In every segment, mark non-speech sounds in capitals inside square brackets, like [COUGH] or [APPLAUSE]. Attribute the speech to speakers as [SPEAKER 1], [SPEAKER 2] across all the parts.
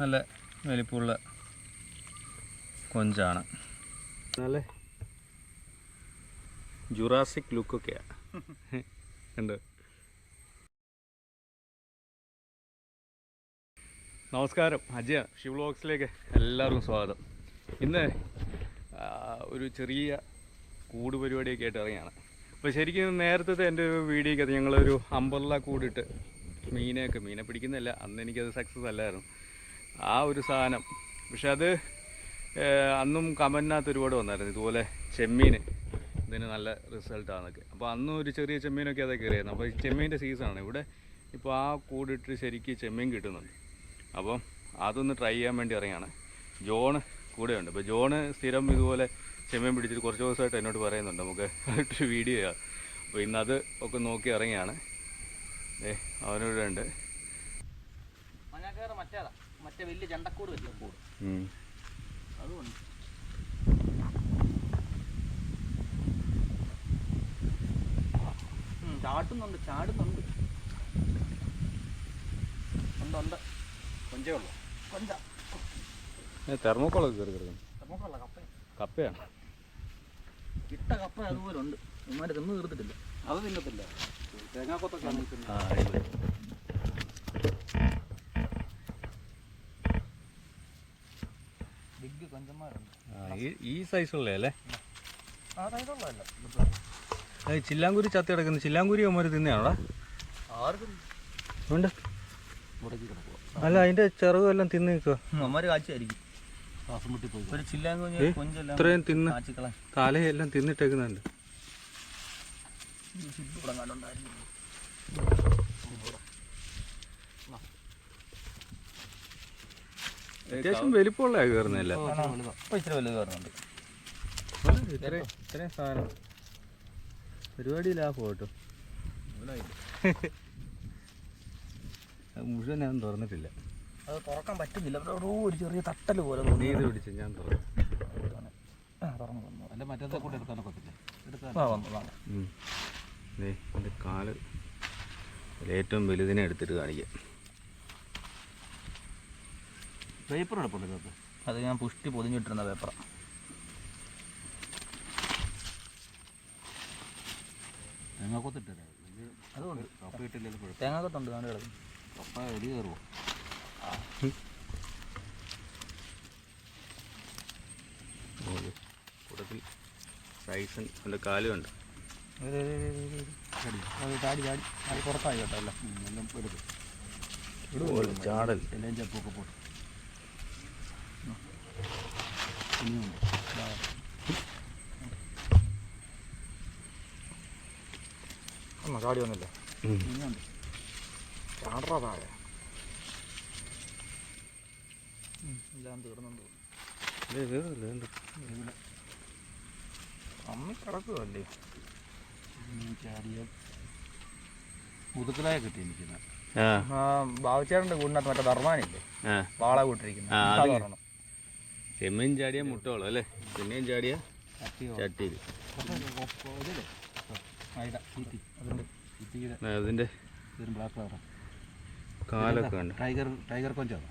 [SPEAKER 1] നല്ല വലിപ്പമുള്ള കൊഞ്ചാണ്. നല്ല ജുറാസിക് ലുക്കൊക്കെയാണ് ഉണ്ട്. നമസ്കാരം. അജയ ഷിവ് വ്ളോഗ്സിലേക്ക് എല്ലാവർക്കും സ്വാഗതം. ഇന്ന് ഒരു ചെറിയ കൂട് പരിപാടിയൊക്കെ ആയിട്ട് ഇറങ്ങിയാണ്. അപ്പോൾ ശരിക്കും നേരത്തെ എന്റെ ഒരു വീഡിയോക്കകത്ത് ഞങ്ങളൊരു അമ്പർല കൂടിട്ട് മീനെയൊക്കെ മീനെ പിടിക്കുന്നില്ല അന്ന് എനിക്കത് സക്സസ് അല്ലായിരുന്നു. ആ ഒരു സാധനം. പക്ഷെ അത് അന്നും കമന്റിനകത്ത് ഒരുപാട് വന്നായിരുന്നു. ഇതുപോലെ ചെമ്മീൻ ഇതിന് നല്ല റിസൾട്ടാണെന്നൊക്കെ അപ്പോൾ അന്നും ഒരു ചെറിയ ചെമ്മീനൊക്കെ അതൊക്കെ കയറിയായിരുന്നു. അപ്പോൾ ഈ ചെമ്മീന്റെ സീസണാണ്. ഇവിടെ ഇപ്പോൾ ആ കൂടിട്ട് ശരിക്ക് ചെമ്മീൻ കിട്ടുന്നുണ്ട്. അപ്പം അതൊന്ന് ട്രൈ ചെയ്യാൻ വേണ്ടി ഇറങ്ങിയാണ് ജോണ് കൂടെയുണ്ട്. അപ്പോൾ ജോണ് സ്ഥിരം ഇതുപോലെ ചെമ്മീൻ പിടിച്ചിട്ട് കുറച്ച് ദിവസമായിട്ട് എന്നോട് പറയുന്നുണ്ട്. നമുക്ക് ഒരു വീഡിയോ ചെയ്യാം. അപ്പോൾ ഇന്നത് ഒക്കെ നോക്കി ഇറങ്ങിയാണ് ഏ അവനിവിടെ ഉണ്ട്.
[SPEAKER 2] മറ്റേതാ? മറ്റേ വലിയ ചണ്ടക്കൂട് വലിയ കൂട്. അതുകൊണ്ട് ചാട്ടുന്നുണ്ട് ചാടുന്നുണ്ട് ഉണ്ട് ഉണ്ട്. കൊഞ്ചേ ഉള്ളു. കൊഞ്ച.
[SPEAKER 1] തെർമോക്കോളൊക്കെ കയറി കിടക്കുന്നു.
[SPEAKER 2] നമുക്കുള്ള കപ്പ
[SPEAKER 1] കപ്പയാണ്.
[SPEAKER 2] ഇട്ട കപ്പ അതുപോലെ ഉണ്ട് ഇമാര് തിന്ന് തീർത്തിട്ടില്ല. അത് തിന്നത്തില്ല. തേങ്ങാക്കൊത്തൊക്കെ
[SPEAKER 1] ആ ഇത്.
[SPEAKER 2] ബിഗ് കൊഞ്ചന്മാരുണ്ട്
[SPEAKER 1] ആ, ഈ സൈസ് സൈസുള്ള അല്ലേ? ചില്ലാങ്കുരി ചത്തി കിടക്കുന്നു. ചില്ലാങ്കുരി അവന്മാർ തിന്നെയാണോടാ? ഉണ്ട് അല്ല അതിന്റെ തിന്ന് നിൽക്കുക
[SPEAKER 2] ചില്ലാങ്കുഞ്ഞ്
[SPEAKER 1] ഏയ്,
[SPEAKER 2] കൊഞ്ചെല്ലാം
[SPEAKER 1] ഇത്രയും തിന്ന് തലയെല്ലാം തിന്നിട്ടേക്കുന്നുണ്ട്.
[SPEAKER 2] ഇവിടെ കണ്ടുണ്ടായിരുന്നു
[SPEAKER 1] അത്യാവശ്യം വലിപ്പമുള്ള കയറുന്നില്ല
[SPEAKER 2] ഇപ്പൊ ഇച്ചിരി വലുത് കയറുന്നുണ്ട്
[SPEAKER 1] ഇത്രയും ഇത്രയും സാധനം. പരിപാടി ലാഭം കേട്ടോ അത് മുഴുവൻ ഞാൻ തുറന്നിട്ടില്ല.
[SPEAKER 2] അത് തുറക്കാൻ പറ്റുന്നില്ല. അവിടെ ഒരു ചെറിയ തട്ടൽ പോലെ
[SPEAKER 1] നീ ഇത് പിടിച്ച് ഞാൻ തുറന്നു.
[SPEAKER 2] തുറന്നു വന്നു.
[SPEAKER 3] അല്ല മറ്റേത്തെ കൂടെ എടുക്കാൻ
[SPEAKER 1] കാൽ. ഏറ്റവും വലുതിനെ എടുത്തിട്ട് കാണിക്കാം.
[SPEAKER 3] പേപ്പർ എടുപ്പുണ്ട് ഇതിനകത്ത്.
[SPEAKER 2] അത് ഞാൻ പുഷ്ടി പൊതിഞ്ഞിട്ടിരുന്ന പേപ്പർ
[SPEAKER 3] തേങ്ങാക്കൊത്തിട്ടേ
[SPEAKER 2] അതുകൊണ്ട്.
[SPEAKER 3] കപ്പ ഇട്ടില്ലെങ്കിൽ കുഴപ്പം.
[SPEAKER 2] തേങ്ങാക്കത്തുണ്ട് നാട് കിടക്കും
[SPEAKER 3] കപ്പ എലി കയറുമോ
[SPEAKER 1] കൂട്ടത്തിൽ സൈസൺ എന്റെ കാലുണ്ട്
[SPEAKER 2] അത് ചാടി ചാടി. അത് പുറത്തായി കേട്ടോ അല്ല?
[SPEAKER 3] എല്ലാം എടുക്കും
[SPEAKER 1] ഒരു ചാടൽ.
[SPEAKER 3] എല്ലാം ചപ്പൊക്കെ പോട്ട്. ഇനിയുണ്ട്
[SPEAKER 2] ഒന്നും ചാടി വന്നില്ല.
[SPEAKER 3] ഇനിയുണ്ട്
[SPEAKER 2] ചാടറാ താഴെ എല്ലാം തീർന്നു
[SPEAKER 1] ദേ, വേറൊന്നുമില്ല, ഇതുണ്ട്.
[SPEAKER 2] അമ്മി കിടക്കുമല്ലേ
[SPEAKER 3] ചാടിയ മുതുക്കലായ കിട്ടി എനിക്കുന്ന
[SPEAKER 1] ആ.
[SPEAKER 2] ആ ബാബുച്ചേട്ടന്റെ കൂടിനകത്ത് മറ്റേ ധർമാനില്ലേ?
[SPEAKER 1] ആ.
[SPEAKER 2] വാള കൂട്ടിരിക്കുന്നത്
[SPEAKER 1] ആ,
[SPEAKER 2] അത്
[SPEAKER 1] അത്
[SPEAKER 2] പറയണം
[SPEAKER 1] ചെമ്മീൻ ചാടിയ മുട്ടോളം അല്ലേ? ചെമ്മീൻ ചാടിയ
[SPEAKER 3] ചട്ടിയോ
[SPEAKER 1] ചട്ടിയിൽ
[SPEAKER 3] അതിന്റെ കളറാണ്
[SPEAKER 1] കാലൊക്കെ ഉണ്ട്
[SPEAKER 3] ടൈഗർ ടൈഗർ കൊഞ്ചാണോ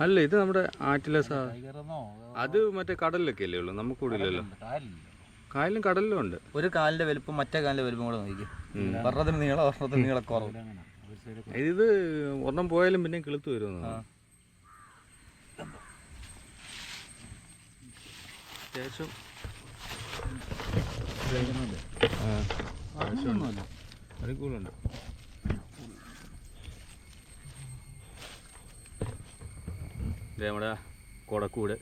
[SPEAKER 1] അല്ല ഇത് നമ്മുടെ ആറ്റിലെ സാ അത് മറ്റേ കടലിലൊക്കെ അല്ലേ ഉള്ളൂ? നമുക്ക്
[SPEAKER 3] കൂടില്ലല്ലോ
[SPEAKER 1] കായലും കടലിലും ഉണ്ട്.
[SPEAKER 2] ഒരു കാലിന്റെ വലുപ്പം മറ്റേ കാലിന്റെ വലുപ്പം കൂടെ നോക്കി. വർണത്തിന് നീളം
[SPEAKER 3] വർണത്തിന് ഒരു സൈഡ്
[SPEAKER 1] ഇത് ഒരെണ്ണം പോയാലും പിന്നെ കിളുത്ത് വരുമെന്ന് അടിക്കൂളുണ്ട്. ഇത് നമ്മുടെ കൊടക്കൂട്.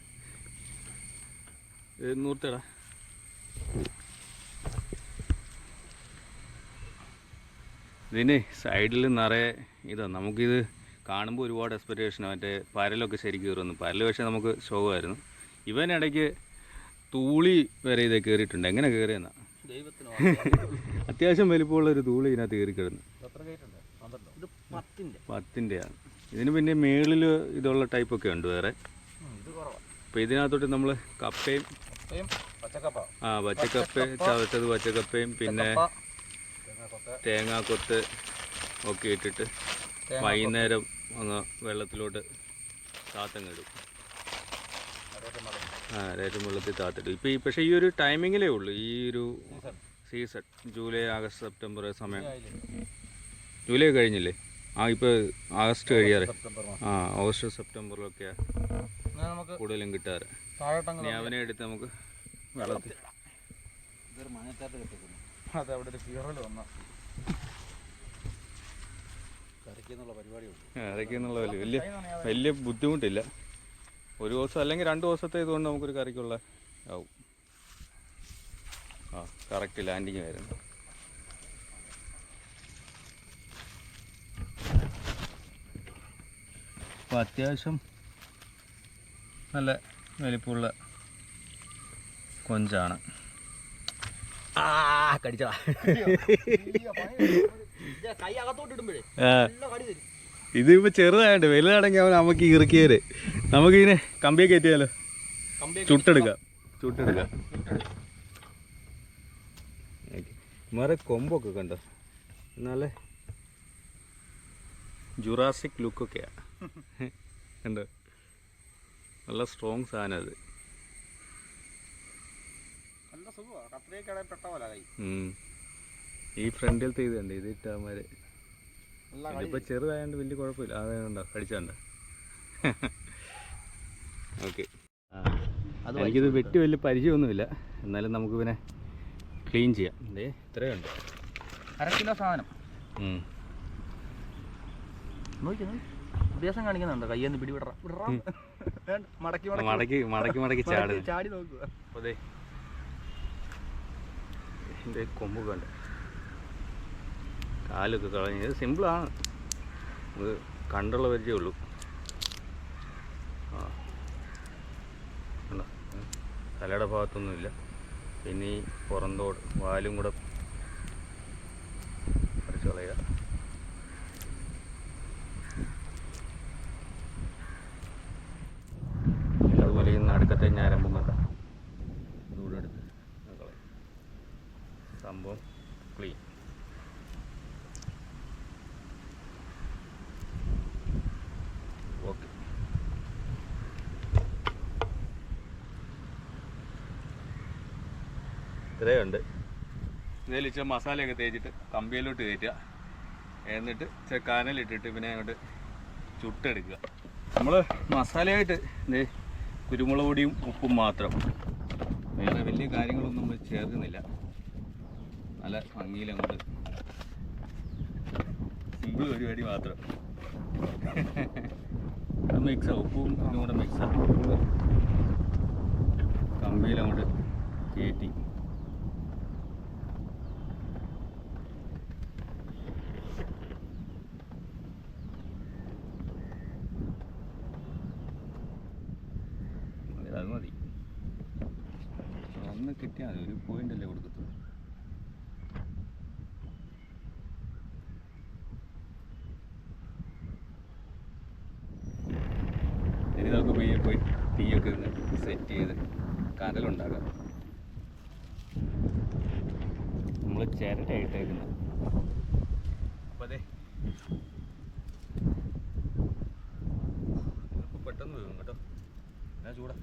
[SPEAKER 1] നൂർത്തടാ. ഇതിന് സൈഡിൽ നിറയെ ഇതാ നമുക്കിത് കാണുമ്പോൾ ഒരുപാട് എക്സ്പെക്റ്റേഷനാണ് മറ്റേ പരലൊക്കെ ശരിക്കും കയറുന്നു പരൽ പക്ഷേ നമുക്ക് ശോകമായിരുന്നു. ഇവനിടയ്ക്ക് തൂളി വരെ ഇതേ കയറിയിട്ടുണ്ട് എങ്ങനെ കയറിയെന്നാ അത്യാവശ്യം വലിപ്പമുള്ള ഒരു തൂളി ഇതിനകത്ത് കയറി കിടന്നു. പത്തിന്റെയാണ് ഇതിന് പിന്നെ മേളിൽ ഇതുള്ള ടൈപ്പൊക്കെ ഉണ്ട് വേറെ. അപ്പോൾ ഇതിനകത്തോട്ട് നമ്മൾ കപ്പയും ആ പച്ചക്കപ്പ ചവച്ചത് പച്ചക്കപ്പയും പിന്നെ തേങ്ങാക്കൊത്ത് ഒക്കെ ഇട്ടിട്ട്. വൈകുന്നേരം അങ്ങ് വെള്ളത്തിലോട്ട് താത്തങ്ങിടും ആ രേറ്റം വെള്ളത്തിൽ താത്തിട്ട്. ഇപ്പോൾ ഈ പക്ഷേ ഈ ഒരു ടൈമിങ്ങിലേ ഉള്ളൂ. ഈ ഒരു സീസൺ. ജൂലൈ ആഗസ്റ്റ് സെപ്റ്റംബർ സമയം. ജൂലൈ കഴിഞ്ഞില്ലേ? ആ ഇപ്പോൾ ആഗസ്റ്റ് കഴിയാറ്.
[SPEAKER 3] സെപ്റ്റംബർ
[SPEAKER 1] ആ ഓഗസ്റ്റ് സെപ്റ്റംബറിലൊക്കെയാണ് കൂടുതലും കിട്ടാറ്. അവനെ എടുത്ത് നമുക്ക് വെള്ളത്തിൽ. ഇറക്കിയെന്നുള്ള വലിയ വലിയ വലിയ ബുദ്ധിമുട്ടില്ല. ഒരു ദിവസം അല്ലെങ്കിൽ രണ്ട് ദിവസത്തെ ഇതുകൊണ്ട് നമുക്കൊരു കറിക്കുള്ള ആവും. ആ കറക്റ്റ് ലാൻഡിങ് വരുന്നു അപ്പോൾ അത്യാവശ്യം നല്ല വലിപ്പമുള്ള കൊഞ്ചാണ്.
[SPEAKER 2] ആ കടിച്ചതാ. [LAUGHS] കൈ അകത്തോട്ട് ഇടുമ്പോഴേ നല്ല കടി തരും.
[SPEAKER 1] ഇതിപ്പോൾ ചെറുതായിട്ട് വലുതാണെങ്കിൽ അവൻ നമുക്ക് ഇറുക്കിയത് നമുക്ക് ഇതിനെ കമ്പിയെ കയറ്റിയാലോ? ചുട്ടെടുക്കാം. ചുട്ടെടുക്കാം. മറെ കൊമ്പൊക്കെ കണ്ടോ? എന്നാലേ ജുറാസിക് ലുക്കൊക്കെയാ. കണ്ടോ? നല്ല സ്ട്രോങ് സാധനം അത്. ഈ ഫ്രണ്ടിലത്തെ ഇത് കണ്ടേ? ഇത് ഇട്ടാമാര് ഇതിപ്പോൾ ചെറുതായതുകൊണ്ട് വലിയ കുഴപ്പമില്ല. അതുകൊണ്ടോ കടിച്ചോണ്ടോ. ഓക്കെ. എനിക്കിത് വെട്ടി വലിയ പരിചയമൊന്നുമില്ല. എന്നാലും നമുക്ക് പിന്നെ ക്ലീൻ ചെയ്യാം. ദേ ഇത്രയുണ്ട്
[SPEAKER 2] അര കിലോ സാധനം. അഭ്യാസം കാണിക്കുന്നുണ്ട്? വിടറാ. വേണ്ട, മടക്കി മടക്കി.
[SPEAKER 1] മടക്കി മടക്കി മടക്കി ചാട്
[SPEAKER 2] നോക്കുക.
[SPEAKER 1] അതെ കൊമ്പ് കണ്ട്? കാലൊക്കെ കളഞ്ഞ്. ഇത് സിമ്പിളാണ്. ഇത് കണ്ടുള്ള പരിചയമുള്ളൂ ആ. കണ്ടോ? തലയുടെ ഭാഗത്തൊന്നുമില്ല. പിന്നെ ഈ പുറന്തോട് വാലും കൂടെ പറിച്ച് കളയുക. അതുപോലെ ഈ നടുക്കത്തെ ഞാരമ്പും കണ്ട ഇതുകൂടെ എടുത്ത് സംഭവം ക്ലീൻ ഓക്കെ ഇത്രയുണ്ട്. ഇതിൽ ഇച്ചിരി മസാലയൊക്കെ തേച്ചിട്ട് കമ്പിയിലോട്ട് കയറ്റുക. എന്നിട്ട് ഇച്ചിരി കനലിട്ടിട്ട് പിന്നെ അങ്ങോട്ട് ചുട്ടെടുക്കുക. നമ്മൾ മസാലയായിട്ട് ദേ കുരുമുളക് പൊടിയും ഉപ്പും മാത്രം. വേറെ വലിയ കാര്യങ്ങളൊന്നും നമ്മൾ ചേർക്കുന്നില്ല. നല്ല ഭംഗിയിൽ അങ്ങോട്ട് സിമ്പിൾ പരിപാടി മാത്രം. മിക്സാണ് മിക്സ് ഉപ്പും ഇതും കൂടെ മിക്സാണ് കമ്പിയിൽ അങ്ങോട്ട് കയറ്റി മതി, അത് മതി ഒന്ന് കിട്ടിയാൽ മതി. ഒരു പോയിന്റ് അല്ലേ കൊടുക്കത്തുള്ളൂ. ഇനി നമുക്ക് പോയി പോയി തീയൊക്കെ ഒന്ന് സെറ്റ് ചെയ്ത് കനലുണ്ടാക്കാം നമ്മൾ ചിരട്ടയിട്ടേക്കുന്നത് അപ്പോൾ അതെ ഇതിപ്പോൾ പെട്ടെന്ന് വീഴും കേട്ടോ എന്നാ ചൂടാ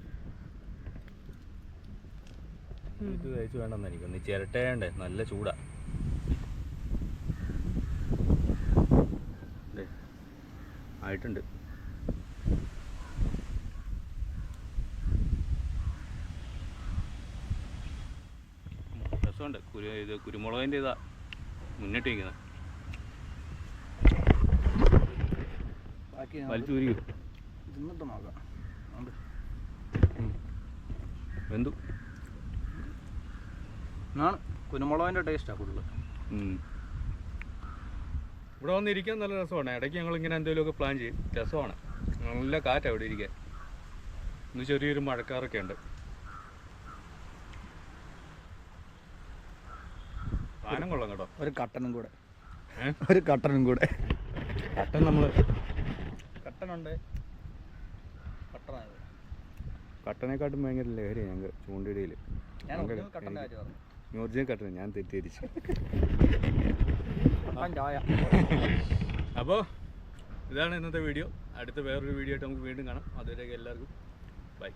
[SPEAKER 1] ഇത് കഴിച്ച് വേണ്ടെന്ന് എനിക്കൊന്ന് ചിരട്ടേണ്ടേ നല്ല ചൂടാ. ആയിട്ടുണ്ട്. രസമുണ്ട്. കുരു ഇത് കുരുമുളകിന്റെ ഇതാ മുന്നിട്ട് നിൽക്കുന്നത്
[SPEAKER 2] ബാക്കി
[SPEAKER 1] വലിച്ചു ഊരിക്കും
[SPEAKER 2] തിന്നിട്ട് നോക്കാം.
[SPEAKER 1] വെന്തു.
[SPEAKER 2] ആണ് കുരുമുളകിന്റെ ടേസ്റ്റാണ്
[SPEAKER 1] ഫുള്ള്. ഇവിടെ വന്നിരിക്കാൻ നല്ല രസമാണ്. ഇടയ്ക്ക് ഞങ്ങൾ ഇങ്ങനെ എന്തെങ്കിലുമൊക്കെ പ്ലാൻ ചെയ്യും. രസമാണ്. നല്ല കാറ്റ് അവിടെ ഇരിക്കാൻ. ഇന്ന് ചെറിയൊരു മഴക്കാറൊക്കെ ഉണ്ട്. സാധനം കൊള്ളാം കേട്ടോ.
[SPEAKER 2] ഒരു കട്ടനും കൂടെ. ഒരു കട്ടനും കൂടെ.
[SPEAKER 1] കട്ടൻ നമ്മൾ
[SPEAKER 2] കട്ടനുണ്ട്. കട്ടനായത്
[SPEAKER 1] കട്ടനെക്കാട്ടും ഭയങ്കര ലഹരി ഞങ്ങൾക്ക് ചൂണ്ടിടയിൽ
[SPEAKER 2] ഒറിജിനൽ
[SPEAKER 1] കട്ടൻ ഞാൻ തെറ്റിദ്ധരിച്ചു. അപ്പോൾ ഇതാണ് ഇന്നത്തെ വീഡിയോ. അടുത്ത വേറൊരു വീഡിയോ ആയിട്ട് നമുക്ക് വീണ്ടും കാണാം. അതുവരെയൊക്കെ എല്ലാവർക്കും ബൈ.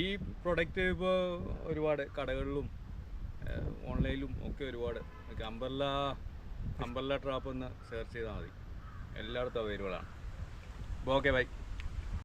[SPEAKER 1] ഈ പ്രൊഡക്റ്റ് ഇപ്പോൾ ഒരുപാട് കടകളിലും ഓൺലൈനിലും ഒക്കെ ഒരുപാട്. അമ്പർല അമ്പർല ട്രാപ്പ് എന്ന് സെർച്ച് ചെയ്താൽ മതി. എല്ലായിടത്തും അവൈലബിൾ ആണ്. അപ്പോൾ ഓക്കെ ബൈ